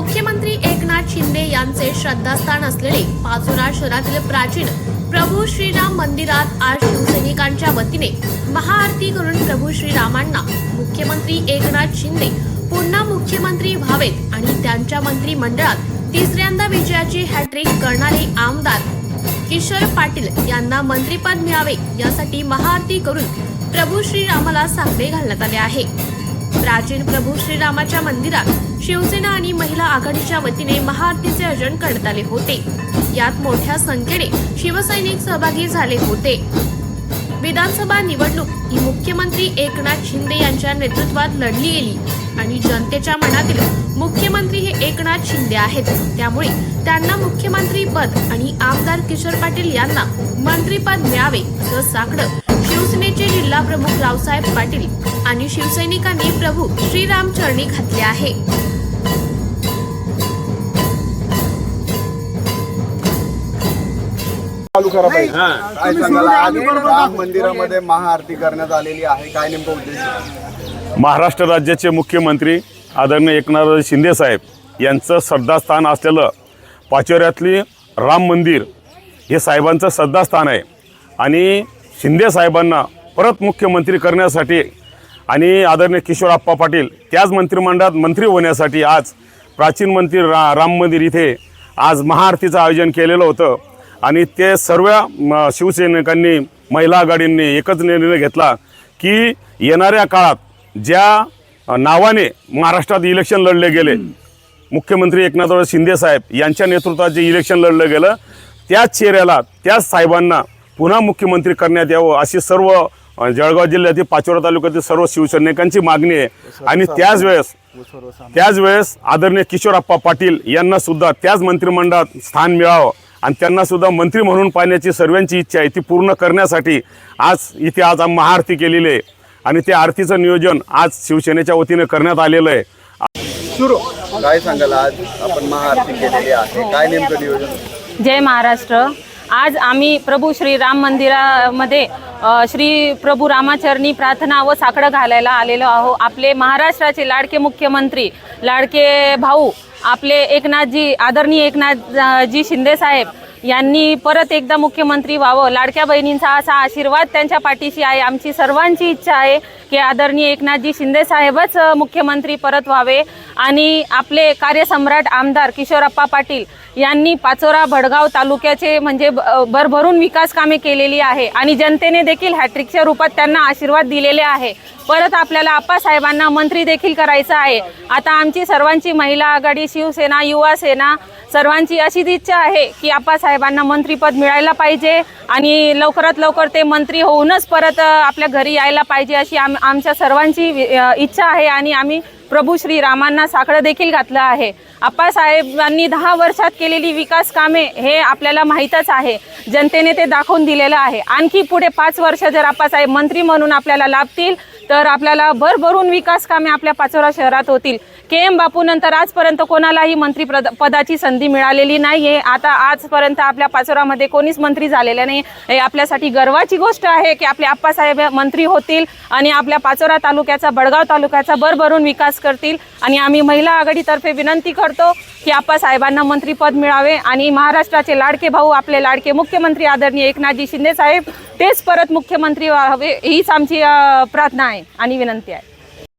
मुख्यमंत्री एकनाथ शिंदे यांचे श्रद्धास्थान असलेले पाचोरा शहरातील प्राचीन प्रभू श्रीराम मंदिरात आज शिवसैनिकांच्या वतीने महाआरती करून प्रभू श्रीरामांना मुख्यमंत्री एकनाथ शिंदे पुन्हा मुख्यमंत्री व्हावेत आणि त्यांच्या मंत्रिमंडळात तिसऱ्यांदा विजयाची हॅट्रिक करणारे आमदार किशोर पाटील यांना मंत्रीपद मिळावे यासाठी महाआरती करून प्रभू श्रीरामाला साकडे घालण्यात आले आहे. प्राचीन प्रभू श्रीरामाच्या मंदिरात शिवसेना आणि महिला आघाडीच्या वतीने महाआरतीचे आयोजन करण्यात आले होते. यात मोठ्या संख्येने शिवसैनिक सहभागी झाले होते. विधानसभा निवडणूक ही मुख्यमंत्री एकनाथ शिंदे यांच्या नेतृत्वात लढली गेली आणि जनतेच्या मनातील मुख्यमंत्री हे एकनाथ शिंदे आहेत. त्यामुळे त्यांना मुख्यमंत्री पद आणि आमदार किशोर पाटील यांना मंत्रीपद मिळावे असं साकडं शिवसेने जिल्हा प्रमुख रावसाहेब पाटील आणि शिवसैनिकांनी प्रभू श्रीराम चरणी घातले आहे. चालू करा पाहिजे काय सांगाल आज राम मंदिरामध्ये महाआरती करण्यात आलेली आहे. काय नेमकं उद्देश आहे? महाराष्ट्र राज्याचे मुख्यमंत्री आदरणीय एकनाथ शिंदे साहेब यांचं श्रद्धास्थान असलेलं पाचोऱ्यातली राम मंदिर हे साहेबांचं श्रद्धास्थान आहे. आणि शिंदे साहेबांना परत मुख्यमंत्री करण्यासाठी आणि आदरणीय किशोरप्पा पाटील त्याच मंत्रिमंडळात मंत्री होण्यासाठी आज प्राचीन मंदिर रा राम मंदिर इथे आज महाआरतीचं आयोजन केलेलं होतं. आणि ते सर्व म, शिवसैनिकांनी महिला आघाडींनी एकच निर्णय घेतला की येणाऱ्या काळात ज्या नावाने महाराष्ट्रात इलेक्शन लढले गेले मुख्यमंत्री एकनाथराव शिंदे साहेब यांच्या नेतृत्वात जे इलेक्शन लढलं गेलं त्याच चेहऱ्याला त्याच साहेबांना पुन्हा मुख्यमंत्री करण्यात यावं अशी सर्व जळगाव जिल्ह्यातील पाचोरा तालुक्यातील सर्व शिवसैनिकांची मागणी आहे. आणि त्याच वेळेस त्याच वेळेस आदरणीय किशोरप्पा पाटील यांना सुद्धा त्याच मंत्रिमंडळात स्थान मिळावं आणि त्यांना सुद्धा मंत्री म्हणून पाहण्याची सर्वांची इच्छा आहे ती पूर्ण करण्यासाठी आज इथे आज आम- महाआरती केलेली आहे. आणि त्या आरतीचं नियोजन आज शिवसेनेच्या वतीनं करण्यात आलेलं आहे. काय सांगाल आज? आपण महाआरती केलेली आहे. काय नेमकं नियोजन? जय महाराष्ट्र. आज आम्ही प्रभू श्री राम मंदिरामध्ये श्री प्रभू रामाचरणी प्रार्थना व साकडं घालायला आलेलो आहो. आपले महाराष्ट्राचे लाडके मुख्यमंत्री लाडके भाऊ आपले एकनाथजी आदरणीय एकनाथजी शिंदेसाहेब यांनी परत एकदा मुख्यमंत्री व्हावं. लाडक्या बहिणींचा असा आशीर्वाद त्यांच्या पाठीशी आहे. आमची सर्वांची इच्छा आहे की आदरणीय एकनाथजी शिंदे साहेबच मुख्यमंत्री परत व्हावे. आणि आपले कार्यसम्राट आमदार किशोरप्पा पाटील यांनी पाचोरा भडगाव तालुक्याचे म्हणजे भरभरून विकास कामे केलेली आहे. आणि जनतेने देखील हॅट्रिकच्या रूपात त्यांना आशीर्वाद दिलेले आहे. परत आपल्याला आप्पासाहेबांना मंत्री देखील करायचं आहे. आता आमची सर्वांची महिला आघाडी शिवसेना युवा सेना सर्वांची अशीच इच्छा आहे की आप्पासाहेबांना मंत्रीपद मिळायला पाहिजे आणि लवकरात लवकर ते मंत्री होऊनच परत आपल्या घरी यायला पाहिजे अशी आम आमच्या सर्वांची इच्छा आहे आणि आम्ही प्रभू श्रीरामांना साकडं देखील घातलं आहे. आप्पासाहेबांनी दहा वर्षात केलेली विकास कामे हे आपल्याला माहीतच आहे. जनतेने ते दाखवून दिलेलं आहे. आणखी पुढे पाच वर्ष जर आप्पासाहेब मंत्री म्हणून आपल्याला लाभतील तर आपल्याला भरभरून विकास कामे आपल्या पाचोरा शहरात होतील. के एम बापूनंतर आजपर्यंत कोणालाही मंत्री प्रद पदाची संधी मिळालेली नाही आहे. आता आजपर्यंत आपल्या पाचोरामध्ये कोणीच मंत्री झालेलं नाही हे आपल्यासाठी गर्वाची गोष्ट आहे की आपले आप्पासाहेब मंत्री होतील आणि आपल्या पाचोरा तालुक्याचा बडगाव तालुक्याचा भरभरून विकास करतील. आणि आम्ही महिला आघाडीतर्फे विनंती करतो की आप्पासाहेबांना मंत्रीपद मिळावे आणि महाराष्ट्राचे लाडके भाऊ आपले लाडके मुख्यमंत्री आदरणीय एकनाथजी शिंदे साहेब तेच परत मुख्यमंत्री व्हावे हीच आमची प्रार्थना आहे आणि विनंती आहे.